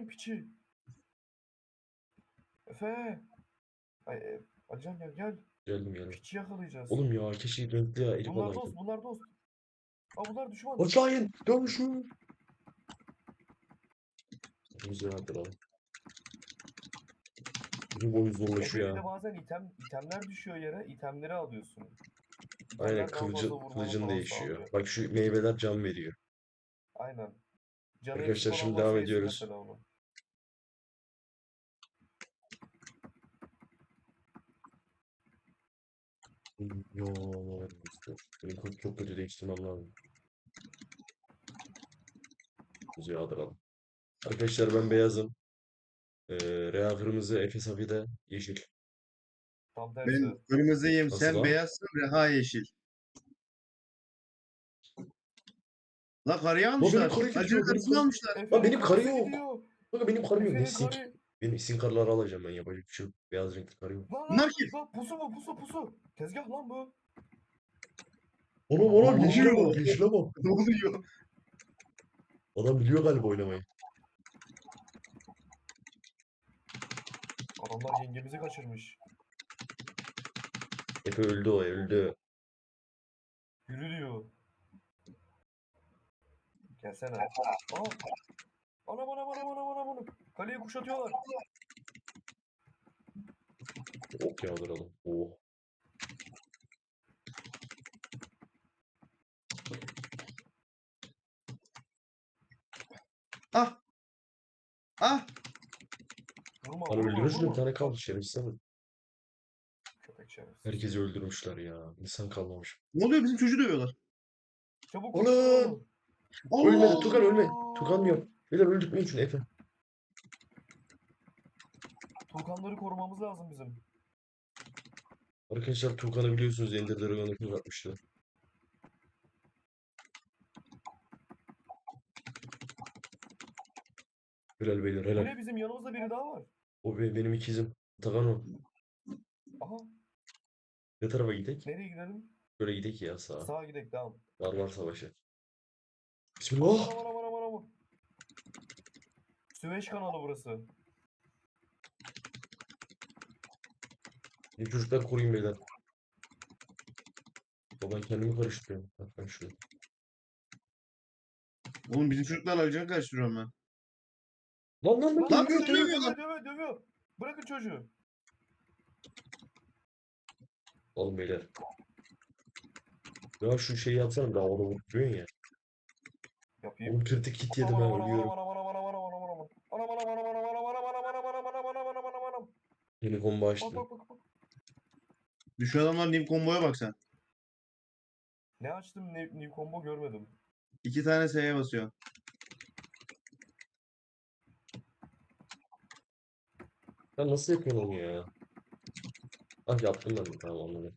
yakalayın piçi. Efe. Ay, e, Alican gel gel. Geldim geldim. Piçi yakalayacağız. Oğlum ya keşke renkli ya elik bunlar olaydı. dost bunlar dost. Aa bunlar düşman. Açlayın. Dönüşün. Güzel hatırladım. Bizim oyun zorlaşıyor ya. bazen item, itemler düşüyor yere. itemleri alıyorsun. Aynen İtemler daha fazla kılıcın, değişiyor. sağlıyor. Bak şu meyveler can veriyor. Aynen. Canı Arkadaşlar, eksik şimdi olan devam varsa yesin ediyoruz. mesela onu. Yo, benim kod çok kötü değiştirmem lazım. Kuzuyu aldıralım. Arkadaşlar ben beyazım. Ee, Rea kırmızı, Efe Safi de yeşil. Tam tersi. Ben kırmızıyım, Nasıl sen lan? beyazsın, Reha yeşil. La karıyı benim almışlar. karı Acı gidiyor, karısını benim- almışlar. Benim karı yok. Bakın benim karım yok. Ne Efe'nin sink. karı. Benim sinkarları alacağım ben yapacak bir şey yok. Beyaz renkli karı yok. Lan Bunlar lan, kim? lan pusu bu pusu pusu. Tezgah lan bu. Oğlum oğlum yeşile bak yeşile bak. Ne oluyor? Adam biliyor galiba oynamayı. Adamlar yengemizi kaçırmış. Efe öldü o öldü. Yürü diyor. Gelsene. Aa. Anam anam anam anam anam anam. Kaleyi kuşatıyorlar. Ok yağdıralım. Oh. Ah! Ah! Vurma Hani vurma bir vurma. tane kaldı şerefsiz ama. Köpek şerefsiz. Herkesi öldürmüşler ya. İnsan kalmamış. Ne oluyor? Bizim çocuğu dövüyorlar. Çabuk Ulan! kurtulun. Ölmedi! Tukan ölme. Tukan diyor. Beyler öldürtmeyin şunu Efe. Tuğkanları korumamız lazım bizim. Arkadaşlar Tukan'ı biliyorsunuz Ender kız atmıştı. Helal beyler helal. ne bizim yanımızda biri daha var. O be- benim ikizim. Takan o. Aha Ne tarafa gidek? nereye gidelim? Böyle gidek ya sağa. Sağa gidelim devam. Barbar savaşı. Bismillah. Aman aman aman aman. Süveyş kanalı burası. Bu çocuklar koruyun beyler. Ben kendimi karıştırıyorum. Bak ben şuraya. Oğlum bizim çocuklarla acını karıştırıyorum ben. Lan lan lan Lan dövüyor, dövüyor, dövüyor. dövüyor, dövüyor, dövüyor. Bırakın çocuğu. Oğlum beyler. Ya şu şeyi yapsana daha onu vuruyorsun ya. Yapayım. Oğlum kritik kit yedim ben ölüyorum. Yeni kombo açtım. Düşün adamlar New Combo'ya bak sen. Ne açtım New, new Combo görmedim. İki tane S'ye basıyor. Ya nasıl yapıyorsun onu ya? Ah yaptım ben tamam anladım.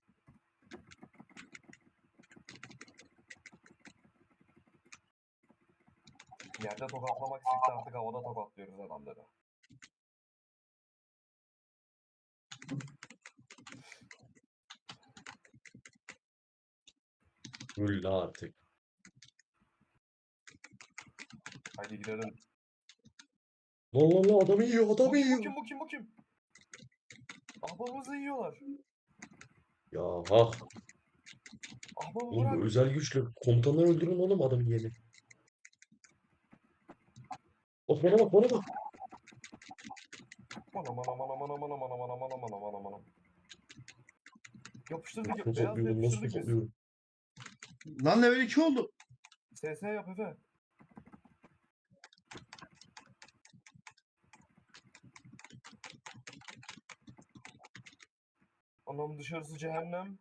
Yerde tokatlamak sıktı artık havada tokatlıyoruz adamları. La artık. Haydi gidelim. Lan lan lan adamı yiyor adamı kim bu yiyor. kim bu kim bu kim? Ahbabımızı yiyorlar. Ya ha. Ahbabı Oğlum bu bırak. özel güçlü. Komutanlar öldürün oğlum adamı yeni. Of bana bak bana bak. Anam anam anam anam anam anam anam anam anam anam anam. Yapıştırdık. Nasıl Beyaz topluyorum nasıl yapıştırdık biz. Lan level 2 oldu. SS yap Efe. Anam dışarısı cehennem.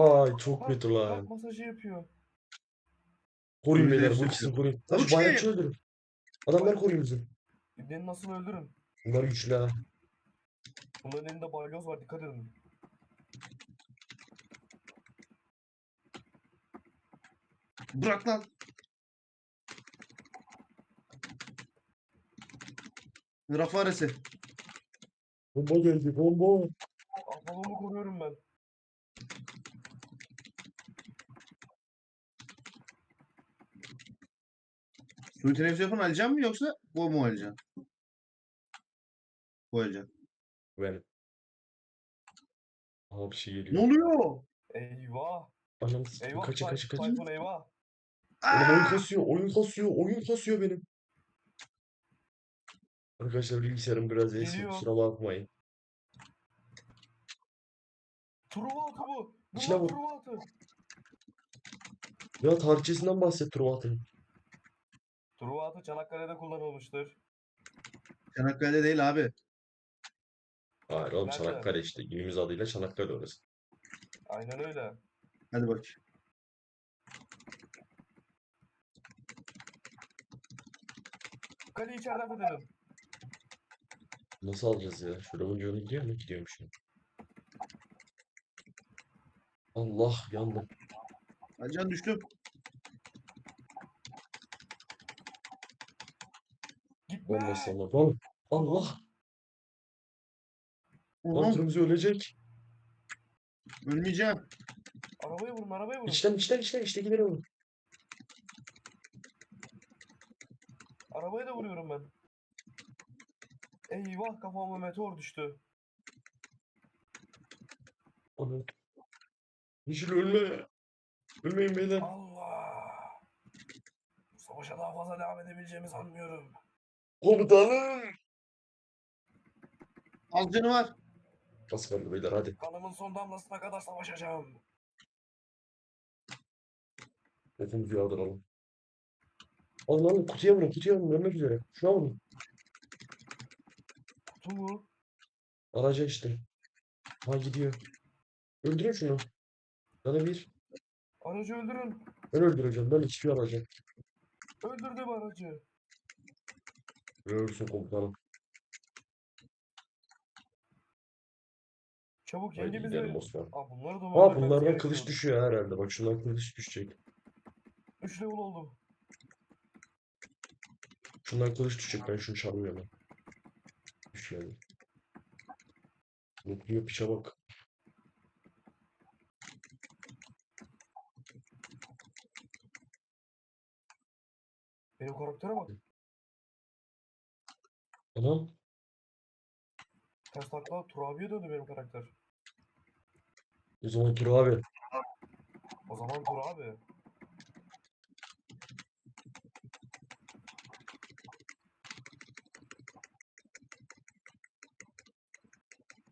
Ay çok Bak, kötü lan. masajı yapıyor. Koruyun beyler bu yapıyor. ikisini koruyun. Lan bu bayrakçı öldürün. Adamlar koruyun bizi. İbneni nasıl öldürün? Bunlar güçlü ha. Bunların elinde balyoz var dikkat edin. Bırak lan. Rafaresi. Bomba geldi bomba. Ahbabımı koruyorum ben. Suyu teneffüs yapan Alican mı yoksa bu mu Alican? Bu Alican. Ben. Aha bir şey Ne geliyor. oluyor? Eyvah. Anam Eyvah. kaçın kaçın kaçın. Tayfun eyvah. Oğlum oyun kasıyor, oyun kasıyor, oyun kasıyor benim. Arkadaşlar bilgisayarım biraz eski, Geliyor. kusura bakmayın. Truva atı bu. Bu İçine var vur. Truva atı. Ya tarihçesinden bahset Truvat'ın. Truva atı Çanakkale'de kullanılmıştır. Çanakkale'de değil abi. Hayır oğlum Nerede? Çanakkale işte. Günümüz adıyla Çanakkale orası. Aynen öyle. Hadi bak. Kaleyi içeriden fethedelim. Nasıl alacağız ya? Şurada bunca yolu gidiyor mu? Gidiyormuş. ya. Allah yandım. Alican düştüm. Gitme. Olmazsa Allah. Allah. Lan Oğlum ölecek. ölmeyeceğim. Arabaya vurun arabaya vurun. İçten içten içten işte gidelim. Arabaya da vuruyorum ben. Eyvah kafama meteor düştü. Ana. Yeşil ölme. Ölmeyin beyler. Allah. Bu savaşa daha fazla devam edebileceğimi sanmıyorum. Komutanım. Az canı var. Az kaldı beyler hadi. Kanımın son damlasına kadar savaşacağım. Hepimizi yağdıralım. Alın alın kutuya vurun kutuya vurun ölmek üzere. Şuna vurun. Kutu mu? Araca işte. Ha gidiyor. Öldürün şunu. Canı bir. Aracı öldürün. Ben öldüreceğim. Ben hiçbir aracı. Öldürdüm aracı. Ölürsün komutanım. Çabuk Haydi yenge bizi... gidelim Osman. Aa bunları da mı Aa öldürmemiz bunlardan kılıç gerekiyordu? düşüyor herhalde. Bak şundan kılıç düşecek. Üç level oldum. Şundan kılıç düşecek. Ben şunu çalmıyorum. Düş yani. Mutluyor piçe bak. Benim karaktere bak. Anam. Ters takla Turabi'ye döndü benim karakter. O zaman Tur abi. O zaman Turabi.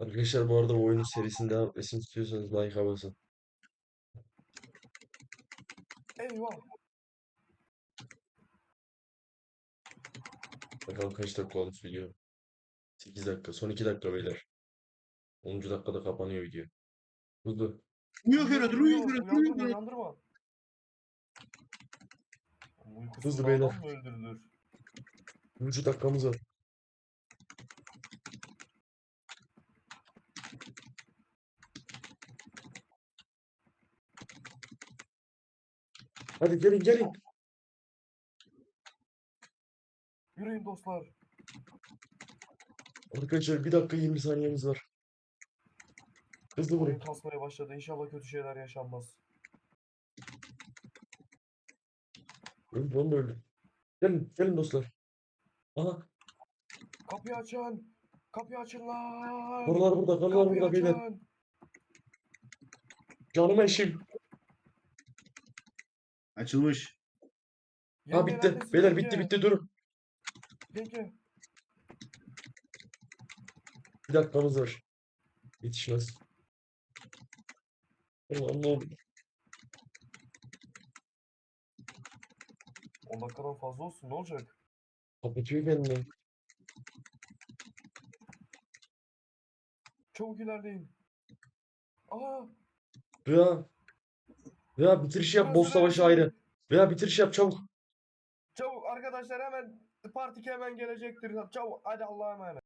Arkadaşlar bu arada oyunun serisinin devam etmesini istiyorsanız like. Eyvah. Kaç dakika olmuş video. 8 dakika. Son 2 dakika beyler. 10. dakikada kapanıyor video. Hızlı. Uyuyor Ferhat, uyuyor Ferhat, uyuyor Ferhat. uyandırma. Hızlı beyler. öldürülür? 3 dakikamız var. Hadi gelin gelin. Yürüyün dostlar. Arkadaşlar 1 dakika 20 saniyemiz var. Hızlı Oyun vurun. kasmaya başladı. İnşallah kötü şeyler yaşanmaz. Öldü onu da öldü. Gelin gelin dostlar. Aha Kapıyı açın. Kapıyı açın lan. karılar burada karılar Kapıyı burada beyler. açın. Canım eşim. Açılmış. Ha Yenge bitti. neredesin Beyler yenge? bitti bitti durun. Yenge. Bir dakikamız var. Yetişmez. Allah'ım ne olur. 10 dakikadan fazla olsun ne olacak? Kapatıyor kendini. Çabuk ilerleyin. Aa, Rüya. Rüya bitiriş yap. Boss savaşı ayrı. Rüya bitiriş yap çabuk. Çabuk arkadaşlar hemen partik hemen gelecektir. Çabuk hadi Allah'a emanet.